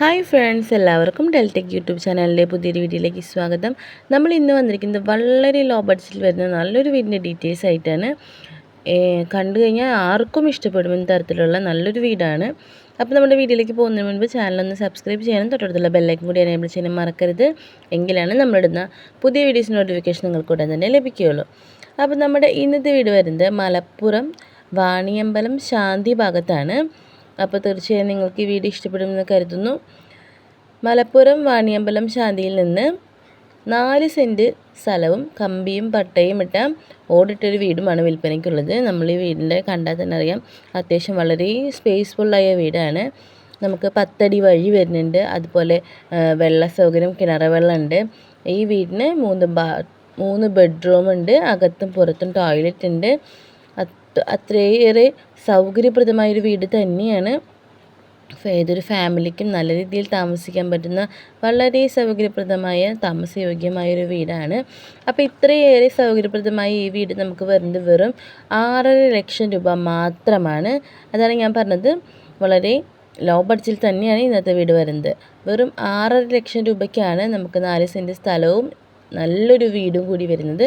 Hi friends എല്ലാവർക്കും Deltech YouTube ചാനലിലെ പുതിയൊരു വീഡിയോയിലേക്ക് സ്വാഗതം. നമ്മൾ ഇന്ന് വന്നിരിക്കുന്നത് വളരെ ലോ ബഡ്ജറ്റിൽ വരുന്ന നല്ലൊരു വീടിന്റെ ഡീറ്റെയിൽസ് ആയിട്ടാണ്. കണ്ടു കഴിഞ്ഞാൽ ആർക്കും ഇഷ്ടപ്പെടുമെന്ന തരത്തിലുള്ള നല്ലൊരു വീടാണ്. അപ്പോൾ നമ്മുടെ വീഡിയോയിലേക്ക് പോകുന്നതിന് മുൻപ് ചാനലൊന്ന് സബ്സ്ക്രൈബ് ചെയ്യാനും തൊട്ടടുത്തുള്ള ബെല്ലൈക്കും കൂടി എനേബിൾ ചെയ്യാനും മറക്കരുത്. എങ്കിലാണ് നമ്മളിടുന്ന പുതിയ വീഡിയോസ് നോട്ടിഫിക്കേഷൻ നിങ്ങൾക്ക് ഉടൻ തന്നെ ലഭിക്കുകയുള്ളൂ. അപ്പോൾ നമ്മുടെ ഇന്നത്തെ വീട് വരുന്നത് മലപ്പുറം വാണിയമ്പലം ശാന്തി ഭാഗത്താണ്. അപ്പോൾ തീർച്ചയായും നിങ്ങൾക്ക് ഈ വീഡിയോ ഇഷ്ടപ്പെടുമെന്ന് കരുതുന്നു. മലപ്പുറം വാണിയമ്പലം ശാന്തിയിൽ നിന്ന് നാല് സെന്റ് സ്ഥലവും കമ്പിയും പട്ടയും ഇട്ട ഓടിട്ടൊരു വീടുമാണ് വിൽപ്പനയ്ക്കുള്ളത്. നമ്മൾ ഈ വീടിന്റെ കണ്ടാൽ തന്നെ അറിയാം അത്യാവശ്യം വളരെ സ്പേസ്ഫുള്ളായ വീടാണ്. നമുക്ക് പത്തടി വഴി വരുന്നുണ്ട്. അതുപോലെ വെള്ള സൗകര്യം കിണറ വെള്ളമുണ്ട് ഈ വീടിന് മൂന്ന് ബാ മൂന്ന് ബെഡ്റൂമുണ്ട് അകത്തും പുറത്തും ടോയ്ലറ്റ് ഉണ്ട്. അത്രയേറെ സൗകര്യപ്രദമായ ഒരു വീട് തന്നെയാണ്. ഏതൊരു ഫാമിലിക്കും നല്ല രീതിയിൽ താമസിക്കാൻ പറ്റുന്ന വളരെ സൗകര്യപ്രദമായ താമസയോഗ്യമായൊരു വീടാണ്. അപ്പോൾ ഇത്രയേറെ സൗകര്യപ്രദമായ ഈ വീട് നമുക്ക് വരുന്നത് വെറും ആറര ലക്ഷം രൂപ മാത്രമാണ്. അതാണ് ഞാൻ പറഞ്ഞത്. വളരെ ലോ ബഡ്ജറ്റിൽ തന്നെയാണ് ഇന്നത്തെ വീട് വരുന്നത്. വെറും ആറര ലക്ഷം രൂപയ്ക്കാണ് നമുക്ക് നാല് സെന്റ് സ്ഥലവും നല്ലൊരു വീടും കൂടി വരുന്നത്.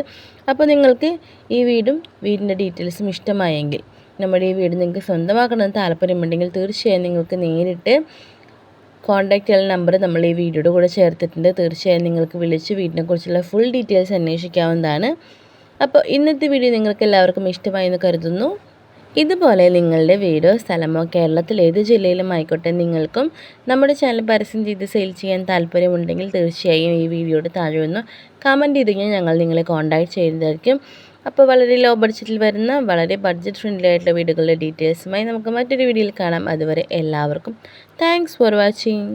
അപ്പോൾ നിങ്ങൾക്ക് ഈ വീടും വീടിന്റെ ഡീറ്റെയിൽസും ഇഷ്ടമായെങ്കിൽ നമ്മുടെ ഈ വീട് നിങ്ങൾക്ക് സ്വന്തമാക്കണമെന്ന് താല്പര്യമുണ്ടെങ്കിൽ തീർച്ചയായും നിങ്ങൾക്ക് നേരിട്ട് കോൺടാക്റ്റ് ചെയ്യുന്ന നമ്പർ നമ്മൾ ഈ വീഡിയോയുടെ കൂടെ ചേർത്തിട്ടുണ്ട്. തീർച്ചയായും നിങ്ങൾക്ക് വിളിച്ച് വീടിനെക്കുറിച്ചുള്ള ഫുൾ ഡീറ്റെയിൽസ് അന്വേഷിക്കാവുന്നതാണ്. അപ്പോൾ ഇന്നത്തെ വീഡിയോ നിങ്ങൾക്ക് എല്ലാവർക്കും ഇഷ്ടമായി എന്ന് കരുതുന്നു. ഇതുപോലെ നിങ്ങളുടെ വീടോ സ്ഥലമോ കേരളത്തിൽ ഏത് ജില്ലയിലും ആയിക്കോട്ടെ നിങ്ങൾക്കും നമ്മുടെ ചാനൽ പരസ്യം ചെയ്ത് സെയിൽ ചെയ്യാൻ താല്പര്യമുണ്ടെങ്കിൽ തീർച്ചയായും ഈ വീഡിയോയുടെ താഴെ ഒന്ന് കമന്റ് ചെയ്ത് കഴിഞ്ഞാൽ ഞങ്ങൾ നിങ്ങളെ കോൺടാക്റ്റ് ചെയ്യുന്നതായിരിക്കും അപ്പോൾ വളരെ ലോ ബഡ്ജറ്റിൽ വരുന്ന വളരെ ബഡ്ജറ്റ് ഫ്രണ്ട്ലി ആയിട്ടുള്ള വീടുകളുടെ ഡീറ്റെയിൽസുമായി നമുക്ക് മറ്റൊരു വീഡിയോയിൽ കാണാം. അതുവരെ എല്ലാവർക്കും താങ്ക്സ് ഫോർ വാച്ചിങ്